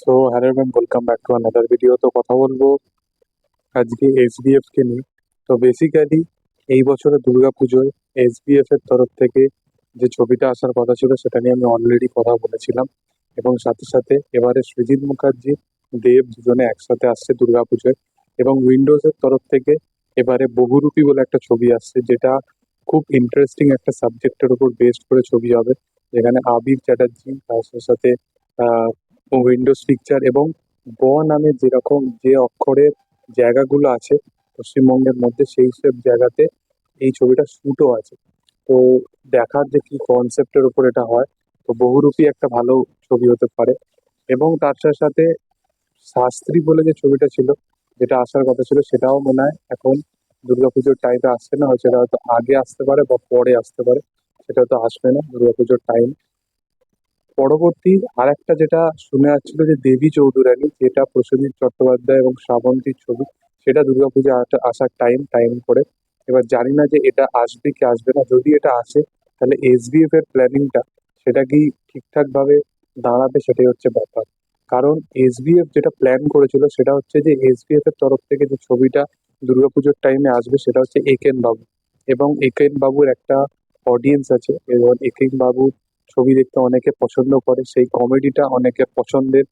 So hello everyone welcome back to another video তো কথা বলব আজকে এসবিএফ কে নিয়ে। তো বেসিক্যালি এই বছরের দুর্গা পুজোয় এসবিএফ এর তরফ থেকে যে ছবিটা আসার কথা ছিল, সেটা নিয়ে আমি অলরেডি কথা বলেছিলাম। এবং সাথে সাথে এবারে সৃজিত মুখার্জি, দেব দুজনে একসাথে আসছে দুর্গা পুজোয় এবং উইন্ডোজের তরফ থেকে এবারে বহুরূপী বলে একটা ছবি আসছে, যেটা খুব ইন্টারেস্টিং একটা সাবজেক্টের উপর বেস্ড করে ছবি হবে। যেখানে আবির চ্যাটার্জি, তার সাথে উইন্ডোজ পিকচার এবং ব নামে যেরকম যে অক্ষরের জায়গাগুলো আছে পশ্চিমবঙ্গের মধ্যে সেই সব জায়গাতে এই ছবিটা শুটও আছে। তো দেখার যে কি কনসেপ্টের উপর এটা হয়, তো বহুরূপী একটা ভালো ছবি হতে পারে এবং তার সাথে সাথে শাস্ত্রী বলে যে ছবিটা ছিল, যেটা আসার কথা ছিল, সেটাও মনে হয় এখন দুর্গাপুজোর টাইমে আসছে না সেটা হয়তো আগে আসতে পারে বা পরে আসতে পারে, সেটা হয়তো আসবে না দুর্গাপুজোর টাইম পরবর্তী আর একটা যেটা শুনে যাচ্ছিল যে দেবী চৌধুরানী, যেটা প্রসেনজিৎ চট্টোপাধ্যায় এবং শ্রাবন্তীর ছবি, সেটা দুর্গাপুজো আসার টাইম টাইম করে। এবার জানি না যে এটা আসবে কি আসবে না। যদি এটা আসে, তাহলে এসবিএফ এর প্ল্যানিংটা সেটা কি ঠিকঠাক ভাবে দাঁড়াবে, সেটাই হচ্ছে ব্যাপার। কারণ এসবিএফ যেটা প্ল্যান করেছিল, সেটা হচ্ছে যে এসবিএফ এর তরফ থেকে যে ছবিটা দুর্গাপুজোর টাইমে আসবে, সেটা হচ্ছে একেন বাবু। এবং একেন বাবুর একটা অডিয়েন্স আছে, এবং একেন বাবু ছবি দেখতে অনেকে পছন্দ করে, সেই কমেডিটা অনেকে পছন্দের।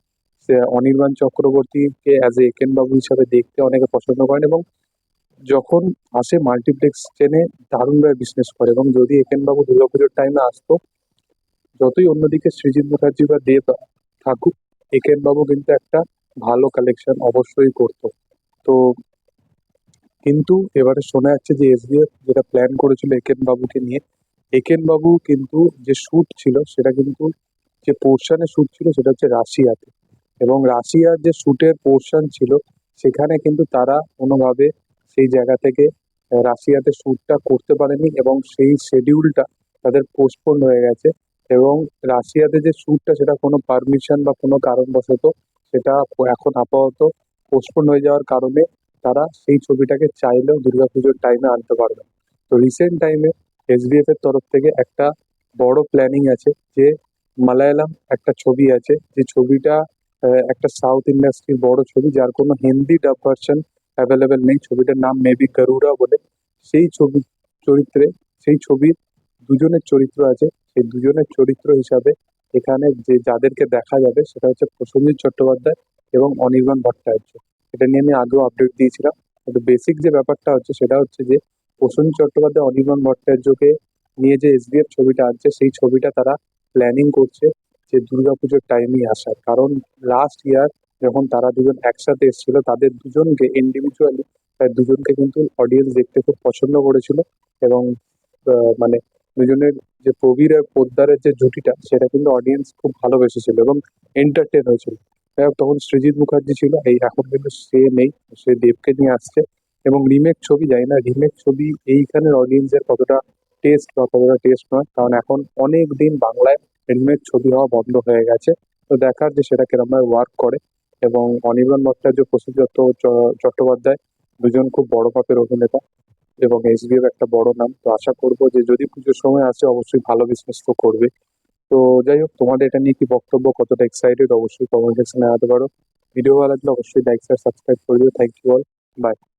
অনির্বাণ চক্রবর্তীকে অ্যাজ এ একেন বাবু হিসাবে দেখতে অনেকে পছন্দ করেন এবং যখন আসে মাল্টিপ্লেক্স চেনে দারুণভাবে বিজনেস করে এবং যদি একেন বাবু দুর্গাপুজোর টাইমে আসতো, যতই অন্যদিকে সৃজিত মুখার্জি বা দেব থাকুক, একেন বাবু কিন্তু একটা ভালো কালেকশন অবশ্যই করতো। তো কিন্তু এবারে শোনা যাচ্ছে যে এসবিএফ যেটা প্ল্যান করেছিল একেন বাবুকে নিয়ে একেন বাবু কিন্তু যে শুট ছিল, সেটা কিন্তু যে পোর্শনে শুট ছিল, সেটা হচ্ছে রাশিয়াতে। এবং রাশিয়ার যে শুটের পোর্শন ছিল, সেখানে কিন্তু তারা কোনোভাবে সেই জায়গা থেকে রাশিয়াতে শ্যুটটা করতে পারেনি এবং সেই শেডিউলটা তাদের পোস্টপোন হয়ে গেছে। এবং রাশিয়াতে যে শ্যুটটা সেটা কোনো পারমিশন বা কোনো কারণবশত সেটা এখন আপাতত পোস্টপোন হয়ে যাওয়ার কারণে তারা সেই ছবিটাকে চাইলেও দুর্গাপুজোর টাইমে আনতে পারবে তো রিসেন্ট টাইমে এসবিএফ এর তরফ থেকে একটা বড় প্ল্যানিং আছে যে মালায়ালাম একটা ছবি আছে। যে ছবিটা একটা সাউথ ইন্ডাস্ট্রির বড় ছবি, যার কোনো হিন্দি ডাব ভার্সন অ্যাভেলেবেল নেই। ছবিটার নাম মেবি গরুড়া বলে। সেই ছবি, চরিত্রে, সেই ছবির দুজনের চরিত্র আছে। সেই দুজনের চরিত্র হিসাবে এখানে যে যাদেরকে দেখা যাবে, সেটা হচ্ছে প্রসেনজিৎ চট্টোপাধ্যায় এবং অনির্বাণ ভট্টাচার্য। এটা নিয়ে আমি আগেও আপডেট দিয়েছিলাম। কিন্তু বেসিক যে ব্যাপারটা হচ্ছে, সেটা হচ্ছে যে প্রসেনজিৎ চট্টোপাধ্যায়, অনির্বাণ ভট্টাচার্যকে নিয়ে যে এসবিএফ ছবিটা আনছে, সেই ছবিটা তারা প্ল্যানিং করছে যে দুর্গাপুজোর টাইমেই আসার। কারণ লাস্ট ইয়ার যখন তারা দুজন একসাথে এসেছিল, তাদের দুজনকে ইন্ডিভিজুয়ালি দুজনকে কিন্তু অডিয়েন্স দেখতে খুব পছন্দ করেছিল এবং মানে দুজনের যে প্রবীর আর পোদ্দারের যে জুটিটা, সেটা কিন্তু অডিয়েন্স খুব ভালোবেসেছিল এবং এন্টারটেন হয়েছিল। তখন সৃজিত মুখার্জি ছিল, এই এখন কিন্তু সে নেই, সে দেবকে নিয়ে আসছে। এবং রিমেক ছবি, জানি না রিমেক ছবি এইখানের অডিয়েন্সের কতটা টেস্ট বা কতটা টেস্ট নয়। কারণ এখন অনেক দিন বাংলায় রিমেক ছবি হওয়া বন্ধ হয়ে গেছে। তো দেখার যে সেটা কিরমভাবে ওয়ার্ক করে। এবং অনির্বাণ ভট্টাচার্য প্রসেনজিৎ চ- চট্টোপাধ্যায় দুজন খুব বড় মাপের অভিনেতা এবং এসবিএফ একটা বড় নাম। তো আশা করব যে যদি পুজোর সময় আসে, অবশ্যই ভালো বিজনেস তো করবে। তো যাই হোক, তোমাদের এটা নিয়ে কি বক্তব্য, কতটা এক্সাইটেড অবশ্যই কমেন্ট সেকশনে জানাতে পারো। ভিডিও ভালো লাগলে অবশ্যই লাইক শেয়ার সাবস্ক্রাইব করে দিও। Thank you all by